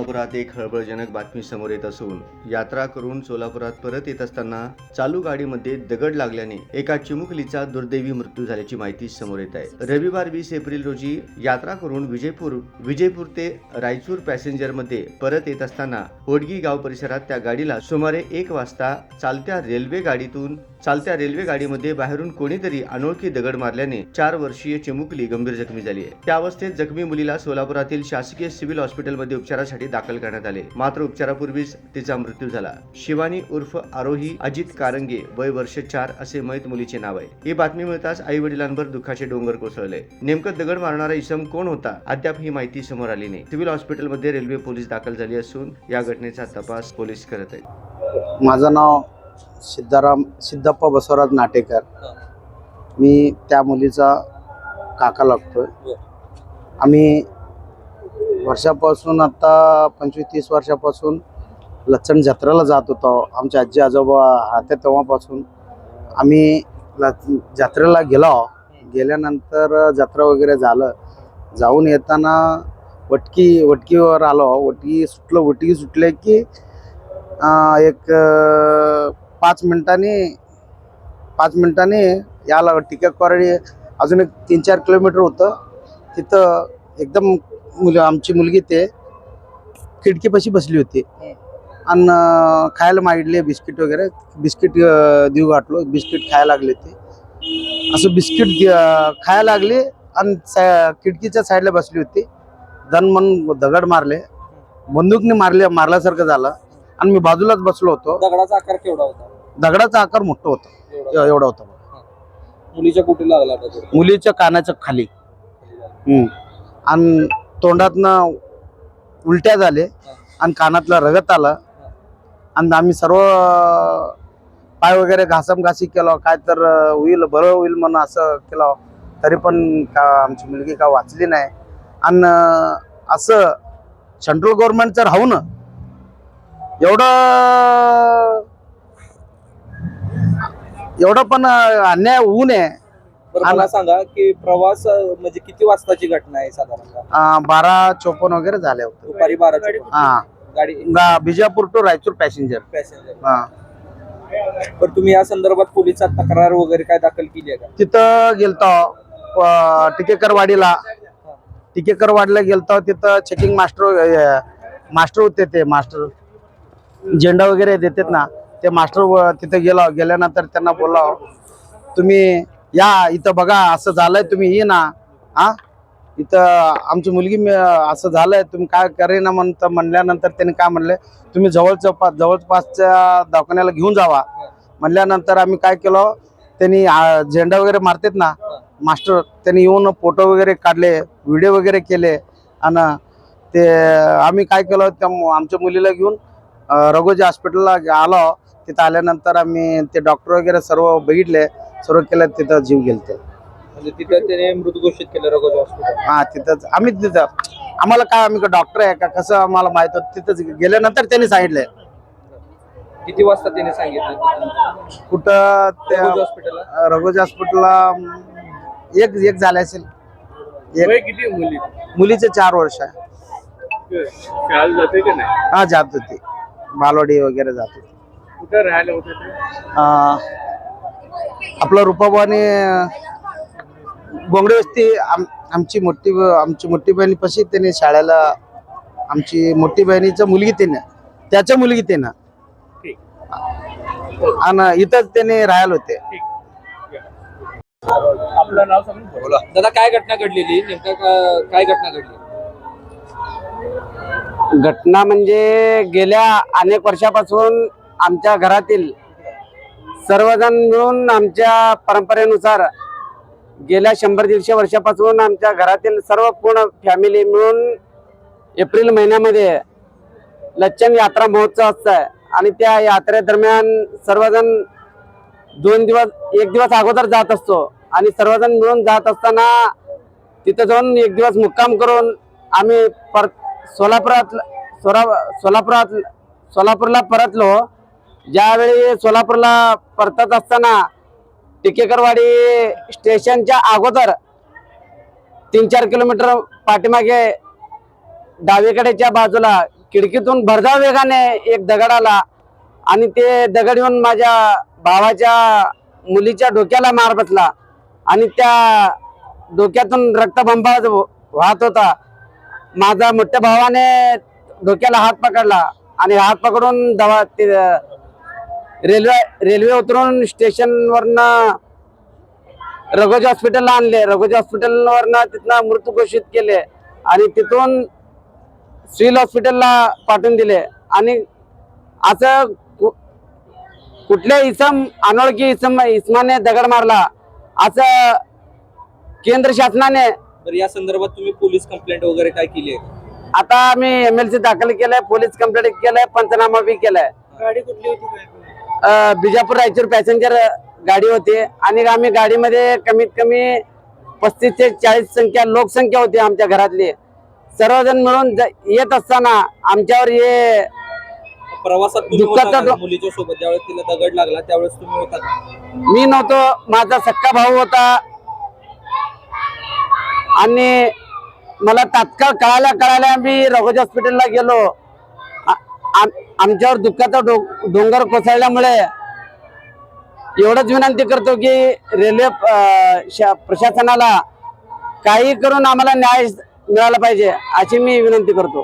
सोलापुरात एक हळबळजनक बातमी समोर येत असून यात्रा करून सोलापुरात परत येत असताना चालू गाडीमध्ये दगड लागल्याने एका चिमुकलीचा दुर्दैवी मृत्यू झाल्याची माहिती समोर येत आहे. रविवार वीस एप्रिल रोजी यात्रा करून विजयपूर विजयपूर ते रायचूर पॅसेंजरमध्ये परत येत असताना होडगी गाव परिसरात त्या गाडीला सुमारे एक वाजता चालत्या रेल्वे गाडीतून चालत्या रेल्वे गाडीमध्ये बाहेरून कोणीतरी अनोळखी दगड मारल्याने चार वर्षीय चिमुकली गंभीर जखमी झाली आहे. त्या अवस्थेत जखमी मुलीला सोलापुरातील शासकीय सिव्हिल हॉस्पिटलमध्ये उपचारासाठी दाखल करण्यात आले. मात्र उपचारापूर्वीच तिचा मृत्यू झाला. शिवानी उर्फ आरोही अजित कारंगे वय वर्ष चार असे मयत मुलीचे नाव आहे. ही बातमी मिळताच आई वडिलांवर दुःखाचे डोंगर कोसळले. नेमकं दगड मारणारा इसम कोण होता? अद्याप ही माहिती समोर आली नाही. सिव्हिल हॉस्पिटलमध्ये रेल्वे पोलीस दाखल झाली असून या घटनेचा तपास पोलीस करत आहेत. माझं नाव सिद्धाराम सिद्धप्पा बसवराज नाटेकर. मी त्या मुलीचा काका लागतोय. आम्ही वर्षापासून आता पंचवीस तीस वर्षापासून लचण जत्रेला जात होतो. आमचे आजी आजोबा राहते तेव्हापासून आम्ही ल जत्रेला गेलो. गेल्यानंतर जत्रा वगैरे झालं. जाऊन येताना वटकी वटकीवर आलो. वटकी सुटलं वटकी सुटले की एक पाच मिनिटांनी पाच मिनिटांनी याला टिकेकवाडी अजून एक तीन चार किलोमीटर होतं. तिथं एकदम मुलं आमची मुलगी ते खिडकीपाशी बसली होती. आणि खायला मागितले बिस्किट वगैरे. बिस्किट देऊ घातलो. बिस्किट खायला लागले ते. असं बिस्किट खायला लागली. आणि सा- खिडकीच्या साईडला बसली होती. धन म्हणून दगड मारले. बंदूकने मारले मारल्यासारखं झालं. आणि मी बाजूलाच बसलो होतो. दगडाचा आकार केवढा होता? दगडाचा आकार मोठा होता. एवढा. एव- एवढा होता. मुलीच्या कुठे लागला? मुलीच्या कानाच्या खाली. आणि तोंडातनं उलट्या झाले आणि कानातलं रगत आलं. आणि आम्ही सर्व पाय वगैरे घासमघासी केलं. काय तर होईल बरं होईल म्हणून असं केलं. तरी पण का आमची मुलगी का वाचली नाही. आणि असं सेंट्रल गव्हर्नमेंटचं राहून एवढं एवढं पण अन्याय होऊ नये. बरं मला सांगा की प्रवास अं, म्हणजे किती वाजताची घटना आहे साधारणतः? अं, बारा चोपन्न वगैरे झाले होते. दुपारी बाराची हा. गाडी गा- Bijapur to Raichur passenger. Passenger. हा. तर तुम्ही या संदर्भात पोलिसात तक्रार वगैरे काय दाखल केली आहे का? तिथं गेलतो टिकेकरवाडीला. टिकेकरवाडीला गेलतो तिथं चेकिंग मास्टर मास्टर होते ते मास्टर झेंडा वगैरे देतात ना. ते मास्टर व- तिथे गेलो गेल्यानंतर त्यांना बोललो तुम्ही या इथं बघा असं झालंय तुम्ही ये ना. हा? इथं आमची मुलगी असं झालंय तुम्ही काय करेना म्हणतं म्हणल्यानंतर त्यांनी काय म्हणले तुम्ही जवळच्या पा जवळपासच्या दवाखान्याला घेऊन जावा. म्हणल्यानंतर आम्ही काय केलं त्यांनी झेंडा वगैरे मारतात ना मास्टर त्यांनी येऊन फोटो वगैरे काढले व्हिडिओ वगैरे केले आणि ते आम्ही काय केलं त्या मु- आमच्या मुलीला घेऊन रघोजी हॉस्पिटलला आलो तिथं आल्यानंतर आम्ही ते डॉक्टर वगैरे सर्व बघितले सर्व केलं तिथं जीव गेलते. म्हणजे तिथं त्याने मृत घोषित केलं रघोजी हॉस्पिटल. हा तिथंच. आम्ही तिथं आम्हाला काय आम्ही डॉक्टर आहे का? कसं आम्हाला माहीत होतं? तिथंच गेल्यानंतर त्यांनी सांगितलंय. किती वाजता त्याने सांगितलं? कुठं त्या रघोजी हॉस्पिटलला? रघोजी हॉस्पिटलला एक एक झाले असेल. एक किती मुली मुलीचे? चार वर्ष आहे. शाळेला जाते का नाही? हा जात होती. बालवाडी वगैरे जात होती. कुठं राहायला होते ते? आपलं रुपाबाने गोंगडे वस्ती आम आमची मोठी आमची मोठी बहिणीपाशी त्याने शाळेला आमची मोठी बहिणीचं मुलगी त्याने त्याच्या मुलगी त्यानं. ठीक. आणि इथंच त्याने राहायला होते. आपलं नाव सांगून बोला. दादा काय घटना घडलेली? नेमका का- काय घटना घडली? घटना म्हणजे गेल्या अनेक वर्षापासून आमच्या घरातील सर्वजण मिळून आमच्या परंपरेनुसार गेल्या शंभर दीडशे वर्षापासून आमच्या घरातील सर्व पूर्ण फॅमिली मिळून एप्रिल महिन्यामध्ये लच्छन यात्रा महोत्सव असतं आणि त्या यात्रेदरम्यान सर्वजण दोन दिवस एक दिवस अगोदर जात असतो. आणि सर्वजण मिळून जात असताना तिथं जाऊन एक दिवस मुक्काम करून आम्ही पर सोलापुरात सोला सोलापुरात सोलापूरला परतलो. ज्यावेळी सोलापूरला परतत असताना टिकेकरवाडी स्टेशनच्या अगोदर तीन चार किलोमीटर पाठीमागे डावीकडेच्या बाजूला खिडकीतून भरधाव वेगाने एक दगड आला आणि ते दगड येऊन माझ्या भावाच्या मुलीच्या डोक्याला मार बसला आणि त्या डोक्यातून रक्तबंबा वाहत होता. माझा मोठ्या भावाने डोक्याला हात पकडला आणि हात पकडून दवा रेल्वे रेल्वे उतरून स्टेशनवरनं रघोजी हॉस्पिटलला आणले. रघोजी हॉस्पिटलवरनं तिथनं मृत्यू घोषित केले आणि तिथून सिव्हिल हॉस्पिटलला पाठवून दिले. आणि असं कु- कुठल्या इसम अनोळखी इसम इसमाने दगड मारला. असं केंद्र शासनाने तर या संदर्भात तुम्ही पोलीस कंप्लेंट वगैरे काय केली आहे? आता आम्ही एम एल सी दाखल केलंय पोलीस कंप्लेंट केलंय पंचनामा बी केलाय. गाडी कुठली होती? बिजापूर रायचूर पॅसेंजर गाडी होती आणि आम्ही गाडीमध्ये कमीत कमी पस्तीस ते चाळीस संख्या लोकसंख्या होती आमच्या घरातली. सर्वजण मिळून ज- येत असताना आमच्यावर हे प्रवासात मुलीच्या सोबत ज्यावेळेस तिला दगड लागला त्यावेळेस तुम्ही होता का? मी नव्हतो माझा सक्का भाऊ होता. आणि मला तात्काळ कळाल्या कळाल्या आम्ही रघोजी हॉस्पिटलला गेलो. आमच्यावर दुःखाचा डो डोंगर कोसळल्यामुळे एवढंच विनंती करतो की रेल्वे शा- प्रशासनाला काही करून आम्हाला न्याय मिळाला पाहिजे अशी मी विनंती करतो.